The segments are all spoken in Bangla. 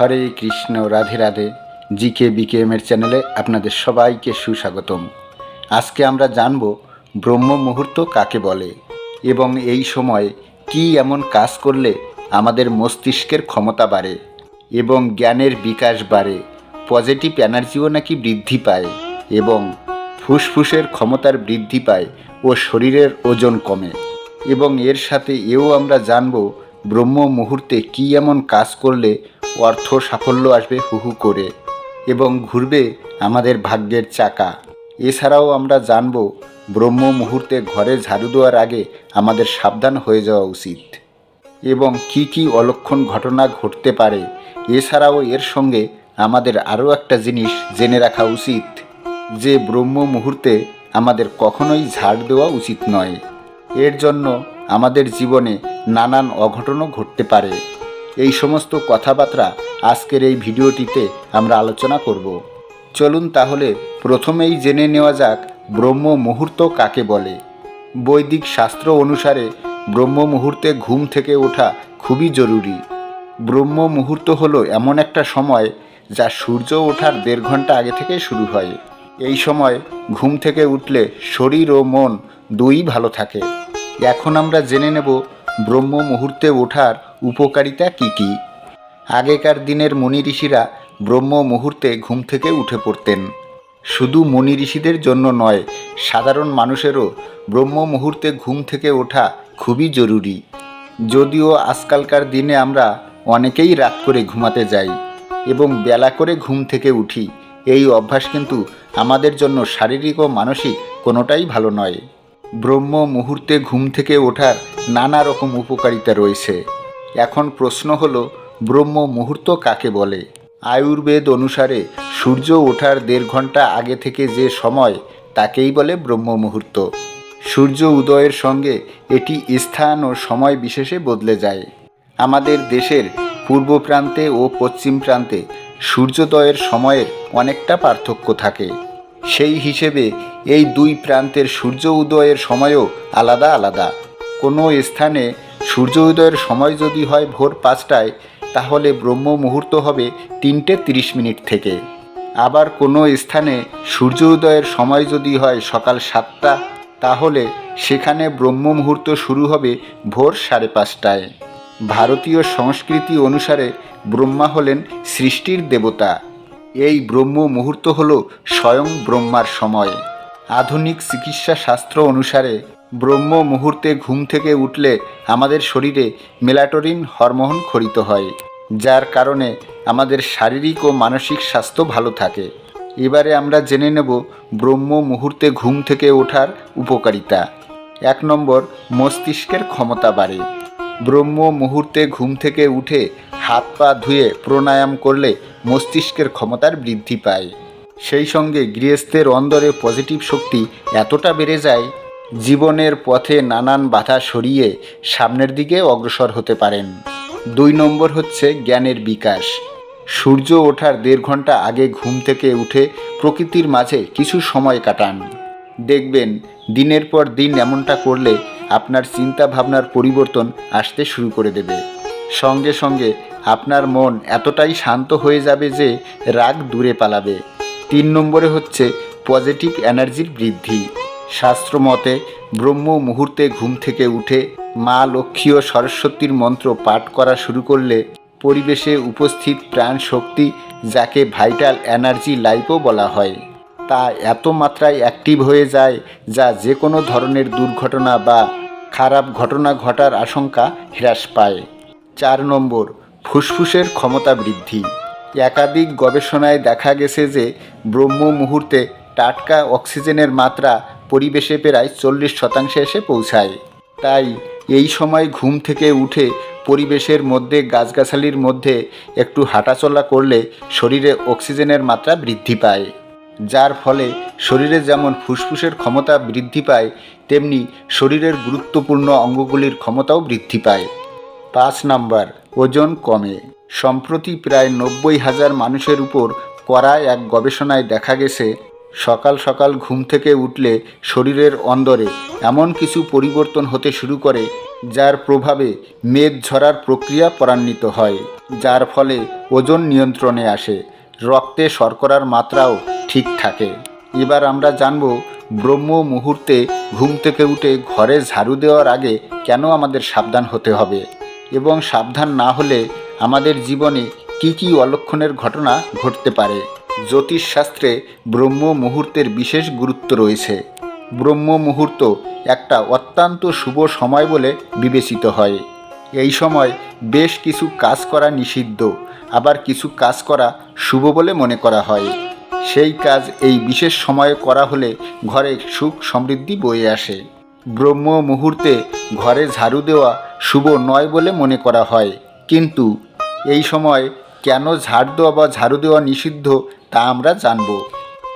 হরে কৃষ্ণ, রাধে রাধে। জিকে বিকেএমের চ্যানেলে আপনাদের সবাইকে সুস্বাগতম। আজকে আমরা জানব ব্রহ্ম মুহূর্ত কাকে বলে এবং এই সময় কি এমন কাজ করলে আমাদের মস্তিষ্কের ক্ষমতা বাড়ে এবং জ্ঞানের বিকাশ বাড়ে পজিটিভ এনার্জিও নাকি বৃদ্ধি পায় এবং ফুসফুসের ক্ষমতার বৃদ্ধি পায় ও শরীরের ওজন কমে। এবং এর সাথে এও আমরা জানব ব্রহ্ম মুহূর্তে কী এমন কাজ করলে অর্থ সাফল্য আসবে হুহু করে এবং ঘুরবে আমাদের ভাগ্যের চাকা। এছাড়াও আমরা জানব, ব্রহ্ম মুহূর্তে ঘরে ঝাড়ু দেওয়ার আগে আমাদের সাবধান হয়ে যাওয়া উচিত এবং কি কি অলক্ষণ ঘটনা ঘটতে পারে, এছাড়াও এর সঙ্গে আমাদের আরও একটা জিনিস জেনে রাখা উচিত, যে ব্রহ্ম মুহূর্তে আমাদের কখনোই ঝাড় দেওয়া উচিত নয়। এর জন্য আমাদের জীবনে নানান অঘটনও ঘটতে পারে। এই সমস্ত কথাবার্তা আজকের এই ভিডিওটিতে আমরা আলোচনা করব। চলুন তাহলে প্রথমেই জেনে নেওয়া যাক ব্রহ্ম মুহূর্ত কাকে বলে। বৈদিক শাস্ত্র অনুসারে ব্রহ্ম মুহূর্তে ঘুম থেকে ওঠা খুবই জরুরি। ব্রহ্ম মুহূর্ত হলো এমন একটা সময় যা সূর্য ওঠার দেড় ঘণ্টা আগে থেকে শুরু হয়। এই সময় ঘুম থেকে উঠলে শরীর ও মন দুই ভালো থাকে। এখন আমরা জেনে নেব ব্রহ্ম মুহূর্তে ওঠার উপকারিতা কী কী? আগেকার দিনের মুনি ঋষিরা ব্রহ্ম মুহূর্তে ঘুম থেকে উঠে পড়তেন। শুধু মুনি ঋষিদের জন্য নয়, সাধারণ মানুষেরও ব্রহ্ম মুহূর্তে ঘুম থেকে ওঠা খুবই জরুরি। যদিও আজকালকার দিনে আমরা অনেকেই রাত করে ঘুমাতে যাই এবং বেলা করে ঘুম থেকে উঠি, এই অভ্যাস কিন্তু আমাদের জন্য শারীরিক ও মানসিক কোনোটাই ভালো নয়। ব্রহ্ম মুহূর্তে ঘুম থেকে ওঠার নানা রকম উপকারিতা রয়েছে। এখন প্রশ্ন হলো, ব্রহ্ম মুহূর্ত কাকে বলে? আয়ুর্বেদ অনুসারে সূর্য ওঠার দেড় ঘণ্টা আগে থেকে যে সময়, তাকেই বলে ব্রহ্ম মুহূর্ত। সূর্য উদয়ের সঙ্গে এটি স্থান ও সময় বিশেষে বদলে যায়। আমাদের দেশের পূর্ব প্রান্তে ও পশ্চিম প্রান্তে সূর্যোদয়ের সময়ের অনেকটা পার্থক্য থাকে। সেই হিসেবে এই দুই প্রান্তের সূর্য উদয়ের সময়ও আলাদা আলাদা। কোনো স্থানে সূর্য উদয়ের সময় যদি হয় ভোর পাঁচটায়, তাহলে ব্রহ্ম মুহূর্ত হবে তিনটে তিরিশ মিনিট থেকে। আবার কোনো স্থানে সূর্য উদয়ের সময় যদি হয় সকাল সাতটা, তাহলে সেখানে ব্রহ্ম মুহূর্ত শুরু হবে ভোর সাড়ে পাঁচটায়। ভারতীয় সংস্কৃতি অনুসারে ব্রহ্মা হলেন সৃষ্টির দেবতা। এই ব্রহ্ম মুহূর্ত হল স্বয়ং ব্রহ্মার সময়। আধুনিক চিকিৎসা শাস্ত্র অনুসারে ব্রহ্ম মুহূর্তে ঘুম থেকে উঠলে আমাদের শরীরে মেলাটোরিন হরমোন খরিত হয়, যার কারণে আমাদের শারীরিক ও মানসিক স্বাস্থ্য ভালো থাকে। এবারে আমরা জেনে নেব ব্রহ্ম মুহূর্তে ঘুম থেকে ওঠার উপকারিতা। এক নম্বর, মস্তিষ্কের ক্ষমতা বাড়ে। ব্রহ্ম মুহূর্তে ঘুম থেকে উঠে হাত পা ধুয়ে প্রাণায়াম করলে মস্তিষ্কের ক্ষমতার বৃদ্ধি পায়। সেই সঙ্গে গৃহস্থের অন্দরে পজিটিভ শক্তি এতটা বেড়ে যায় জীবনের পথে নানান বাধা সরিয়ে সামনের দিকে অগ্রসর হতে পারেন। দুই নম্বর হচ্ছে জ্ঞানের বিকাশ। সূর্য ওঠার দেড় ঘণ্টা আগে ঘুম থেকে উঠে প্রকৃতির মাঝে কিছু সময় কাটান। দেখবেন, দিনের পর দিন এমনটা করলে আপনার চিন্তা ভাবনার পরিবর্তন আসতে শুরু করে দেবে। সঙ্গে সঙ্গে আপনার মন এতটাই শান্ত হয়ে যাবে যে রাগ দূরে পালাবে। তিন নম্বরে হচ্ছে পজিটিভ এনার্জির বৃদ্ধি। শাস্ত্র মতে ব্রহ্ম মুহূর্তে ঘুম থেকে উঠে মা লক্ষ্মী ও সরস্বতীর মন্ত্র পাঠ করা শুরু করলে পরিবেশে উপস্থিত প্রাণ শক্তি যাকে ভাইটাল এনার্জি লাইফও বলা হয়। তা এত মাত্রায় অ্যাক্টিভ হয়ে যায় যা যে কোনো ধরনের দুর্ঘটনা বা খারাপ ঘটনা ঘটার আশঙ্কা হ্রাস পায়। চার নম্বর, ফুসফুসের ক্ষমতা বৃদ্ধি। একাধিক গবেষণায় দেখা গেছে যে ব্রহ্ম মুহূর্তে টাটকা অক্সিজেনের মাত্রা পরিবেশে প্রায় চল্লিশ শতাংশে এসে পৌঁছায়। তাই এই সময় ঘুম থেকে উঠে পরিবেশের মধ্যে গাছগাছালির মধ্যে একটু হাঁটাচলা করলে শরীরে অক্সিজেনের মাত্রা বৃদ্ধি পায়। যার ফলে শরীরে যেমন ফুসফুসের ক্ষমতা বৃদ্ধি পায়, তেমনি শরীরের গুরুত্বপূর্ণ অঙ্গগুলির ক্ষমতাও বৃদ্ধি পায়। পাঁচ নাম্বার, ওজন কমে। সম্প্রতি প্রায় নব্বই হাজার মানুষের উপর করা এক গবেষণায় দেখা গেছে সকাল সকাল ঘুম থেকে উঠলে শরীরের অন্দরে এমন কিছু পরিবর্তন হতে শুরু করে, যার প্রভাবে মেদ ঝরার প্রক্রিয়া ত্বরান্বিত হয়, যার ফলে ওজন নিয়ন্ত্রণে আসে, রক্তে শর্করার মাত্রাও ঠিক থাকে। এবার আমরা জানব, ব্রহ্ম মুহূর্তে ঘুম থেকে উঠে ঘরে ঝাড়ু দেওয়ার আগে কেন আমাদের সাবধান হতে হবে? এবং সাবধান না হলে আমাদের জীবনে কি কি অলক্ষণের ঘটনা ঘটতে পারে? জ্যোতিষশাস্ত্রে ব্রহ্ম মুহূর্তের বিশেষ গুরুত্ব রয়েছে। ব্রহ্ম মুহূর্ত একটা অত্যন্ত শুভ সময় বলে বিবেচিত হয়। এই সময় বেশ কিছু কাজ করা নিষিদ্ধ, আবার কিছু কাজ করা শুভ বলে মনে করা হয়। সেই কাজ এই বিশেষ সময়ে করা হলে ঘরে সুখ সমৃদ্ধি বয়ে আসে। ব্রহ্ম মুহূর্তে ঘরে ঝাড়ু দেওয়া শুভ নয় বলে মনে করা হয়। কিন্তু এই সময় কেন ঝাড় দেওয়া বা ঝাড়ু দেওয়া নিষিদ্ধ তা আমরা জানব।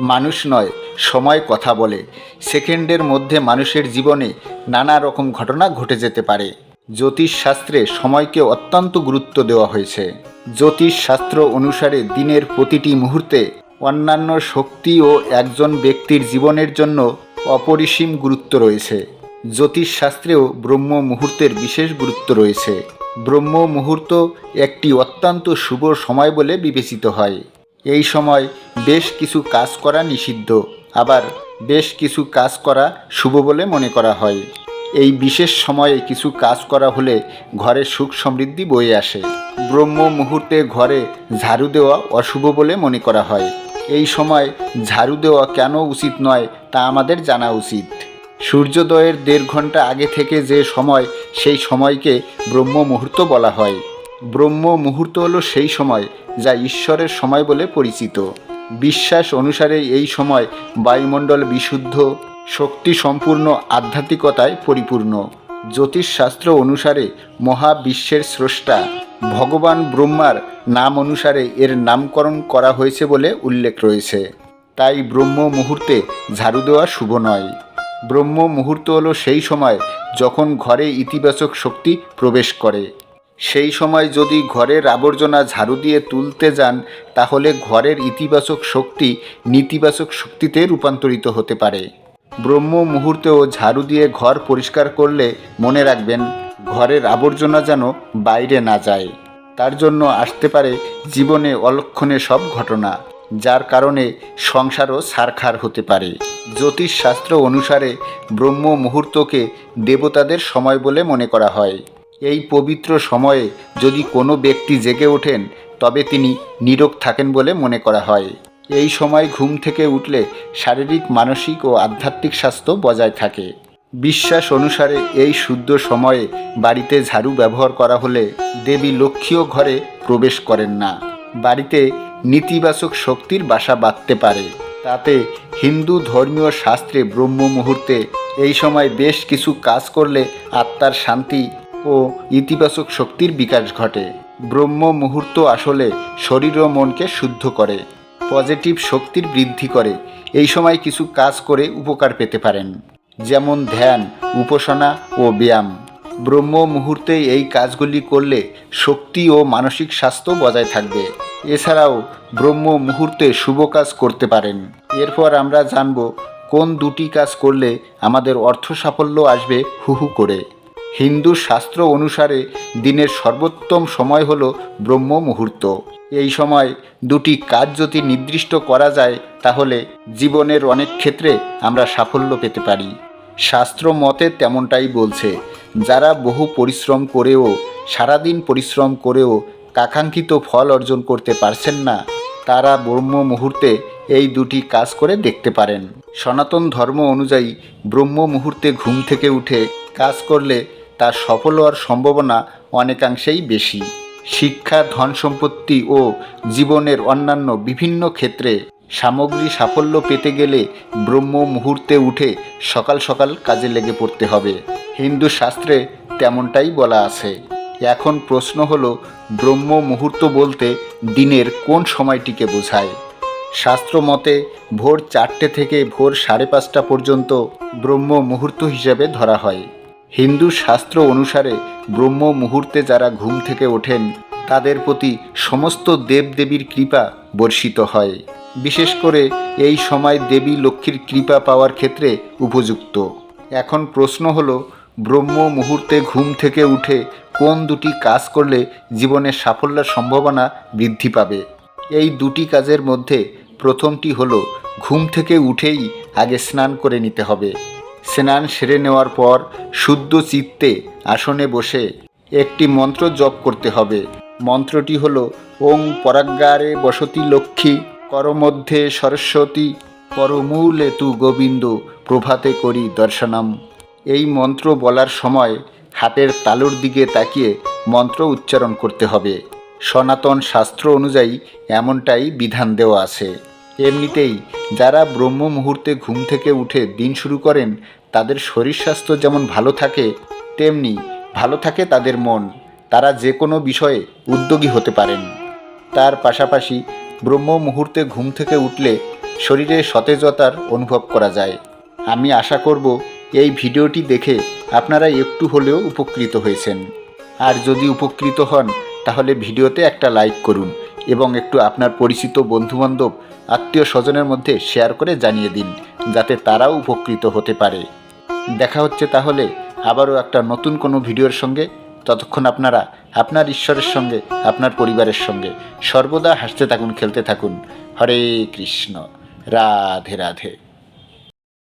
মানুষ নয়, সময় কথা বলে। সেকেন্ডের মধ্যে মানুষের জীবনে নানা রকম ঘটনা ঘটে যেতে পারে। জ্যোতিষশাস্ত্রে সময়কে অত্যন্ত গুরুত্ব দেওয়া হয়েছে। জ্যোতিষশাস্ত্র অনুসারে দিনের প্রতিটি মুহূর্তে অন্যান্য শক্তি ও একজন ব্যক্তির জীবনের জন্য অপরিসীম গুরুত্ব রয়েছে। জ্যোতিষশাস্ত্রেও ব্রহ্ম মুহূর্তের বিশেষ গুরুত্ব রয়েছে। ব্রহ্ম মুহূর্ত একটি অত্যন্ত শুভ সময় বলে বিবেচিত হয়। এই সময় বেশ কিছু কাজ করা নিষিদ্ধ, আবার বেশ কিছু কাজ করা শুভ বলে মনে করা হয়। এই বিশেষ সময়ে কিছু কাজ করা হলে ঘরে সুখ সমৃদ্ধি বয়ে আসে। ব্রহ্ম মুহূর্তে ঘরে ঝাড়ু দেওয়া অশুভ বলে মনে করা হয়। এই সময় ঝাড়ু দেওয়া কেন উচিত নয় তা আমাদের জানা উচিত। সূর্যোদয়ের দেড় ঘণ্টা আগে থেকে যে সময়, সেই সময়কে ব্রহ্ম মুহূর্ত বলা হয়। ব্রহ্ম মুহূর্ত হলো সেই সময় যা ঈশ্বরের সময় বলে পরিচিত। বিশ্বাস অনুসারে এই সময় বায়ুমণ্ডল বিশুদ্ধ শক্তি সম্পূর্ণ আধ্যাত্মিকতায় পরিপূর্ণ। জ্যোতিষশাস্ত্র অনুসারে মহাবিশ্বের স্রষ্টা, ভগবান ব্রহ্মার নাম অনুসারে এর নামকরণ করা হয়েছে বলে উল্লেখ রয়েছে। তাই ব্রহ্ম মুহূর্তে ঝাড়ু দেওয়া শুভ নয়। ব্রহ্ম মুহূর্ত হলো সেই সময় যখন ঘরে ইতিবাচক শক্তি প্রবেশ করে। সেই সময় যদি ঘরের আবর্জনা ঝাড়ু দিয়ে তুলতে যান, তাহলে ঘরের ইতিবাচক শক্তি নেতিবাচক শক্তিতে রূপান্তরিত হতে পারে। ব্রহ্ম মুহূর্তেও ঝাড়ু দিয়ে ঘর পরিষ্কার করলে মনে রাখবেন, ঘরের আবর্জনা যেন বাইরে না যায়। তার জন্য আসতে পারে জীবনে অলক্ষণে সব ঘটনা। যার কারণে সংসারও সারখার হতে পারে। জ্যোতিষশাস্ত্র অনুসারে ব্রহ্ম মুহূর্তকে দেবতাদের সময় বলে মনে করা হয়। এই পবিত্র সময়ে যদি কোনো ব্যক্তি জেগে ওঠেন, তবে তিনি নিরোগ থাকেন বলে মনে করা হয়। এই সময় ঘুম থেকে উঠলে শারীরিক, মানসিক ও আধ্যাত্মিক স্বাস্থ্য বজায় থাকে। বিশ্বাস অনুসারে এই শুদ্ধ সময়ে বাড়িতে ঝাড়ু ব্যবহার করা হলে দেবী লক্ষ্মীও ঘরে প্রবেশ করেন না। বাড়িতে নেতিবাচক শক্তির বাসা বাঁধতে পারে। তাতে হিন্দু ধর্মীয় শাস্ত্রে ব্রহ্ম মুহূর্তে এই সময় বেশ কিছু কাজ করলে আত্মার শান্তি ও ইতিবাচক শক্তির বিকাশ ঘটে। ব্রহ্ম মুহূর্ত আসলে শরীর ও মনকে শুদ্ধ করে, পজিটিভ শক্তির বৃদ্ধি করে। এই সময় কিছু কাজ করে উপকার পেতে পারেন, যেমন ধ্যান, উপাসনা ও ব্যায়াম। ব্রহ্ম মুহূর্তে এই কাজগুলি করলে শক্তি ও মানসিক স্বাস্থ্য বজায় থাকবে। এছাড়াও ব্রহ্ম মুহূর্তে শুভ কাজ করতে পারেন। এরপর আমরা জানব কোন দুটি কাজ করলে আমাদের অর্থ সাফল্য আসবে হু হু করে। হিন্দু শাস্ত্র অনুসারে দিনের সর্বোত্তম সময় হল ব্রহ্ম মুহূর্ত। এই সময় দুটি কাজ যদি নির্দিষ্ট করা যায়, তাহলে জীবনের অনেক ক্ষেত্রে আমরা সাফল্য পেতে পারি। শাস্ত্র মতে তেমনটাই বলছে, যারা বহু পরিশ্রম করেও, সারাদিন পরিশ্রম করেও কাঙ্ক্ষিত ফল অর্জন করতে পারছেন না, তারা ব্রহ্ম মুহূর্তে এই দুটি কাজ করে দেখতে পারেন। সনাতন ধর্ম অনুযায়ী ব্রহ্ম মুহূর্তে ঘুম থেকে উঠে কাজ করলে তার সফল হওয়ার সম্ভাবনা অনেকাংশেই বেশি। শিক্ষা, ধন সম্পত্তি ও জীবনের অন্যান্য বিভিন্ন ক্ষেত্রে সামগ্রী সাফল্য পেতে গেলে ব্রহ্ম মুহূর্তে উঠে সকাল সকাল কাজে লেগে পড়তে হবে। হিন্দু শাস্ত্রে তেমনটাই বলা আছে। এখন প্রশ্ন হলো ব্রহ্ম মুহূর্ত বলতে দিনের কোন সময়টিকে বোঝায়? শাস্ত্র মতে ভোর চারটে থেকে ভোর সাড়ে পাঁচটা পর্যন্ত ব্রহ্ম মুহূর্ত হিসেবে ধরা হয়। হিন্দু শাস্ত্র অনুসারে ব্রহ্ম মুহূর্তে যারা ঘুম থেকে ওঠেন, তাদের প্রতি সমস্ত দেবদেবীর কৃপা বর্ষিত হয়। বিশেষ করে এই সময় দেবী লক্ষ্মীর কৃপা পাওয়ার ক্ষেত্রে উপযুক্ত। এখন প্রশ্ন হলো, ব্রহ্ম মুহূর্তে ঘুম থেকে উঠে কোন দুটি কাজ করলে জীবনের সাফল্যের সম্ভাবনা বৃদ্ধি পাবে? এই দুটি কাজের মধ্যে প্রথমটি হলো, ঘুম থেকে উঠেই আগে স্নান করে নিতে হবে। স্নান সেরে নেওয়ার পর শুদ্ধ চিত্তে আসনে বসে একটি মন্ত্র জপ করতে হবে। মন্ত্রটি হলো, ওং পরাজ্ঞারে বসতি লক্ষ্মী করমধ্যে সরস্বতী পরমূলে তু গোবিন্দ, প্রভাতে করি দর্শনাম। এই মন্ত্র বলার সময় হাতের তালুর দিকে তাকিয়ে মন্ত্র উচ্চারণ করতে হবে। সনাতন শাস্ত্র অনুযায়ী এমনটাই বিধান দেওয়া আছে। এমনিতেই যারা ব্রহ্ম মুহূর্তে ঘুম থেকে উঠে দিন শুরু করেন, তাদের শরীর স্বাস্থ্য যেমন ভালো থাকে, তেমনি ভালো থাকে তাদের মন। তারা যে কোনো বিষয়ে উদ্যোগী হতে পারেন। তার পাশাপাশি ব্রহ্ম মুহূর্তে ঘুম থেকে উঠলে শরীরে সতেজতার অনুভব করা যায়। আমি আশা করব এই ভিডিওটি দেখে আপনারা একটু হলেও উপকৃত হয়েছেন। আর যদি উপকৃত হন, তাহলে ভিডিওতে একটা লাইক করুন এবং একটু আপনার পরিচিত বন্ধুবান্ধব, আত্মীয় স্বজনের মধ্যে শেয়ার করে জানিয়ে দিন, যাতে তারাও উপকৃত হতে পারে। দেখা হচ্ছে তাহলে আবারও একটা নতুন কোনো ভিডিওর সঙ্গে। ততক্ষণ আপনারা আপনার ঈশ্বরের সঙ্গে, আপনার পরিবারের সঙ্গে সর্বদা হাসতে থাকুন, খেলতে থাকুন। হরে কৃষ্ণ। রাধে রাধে।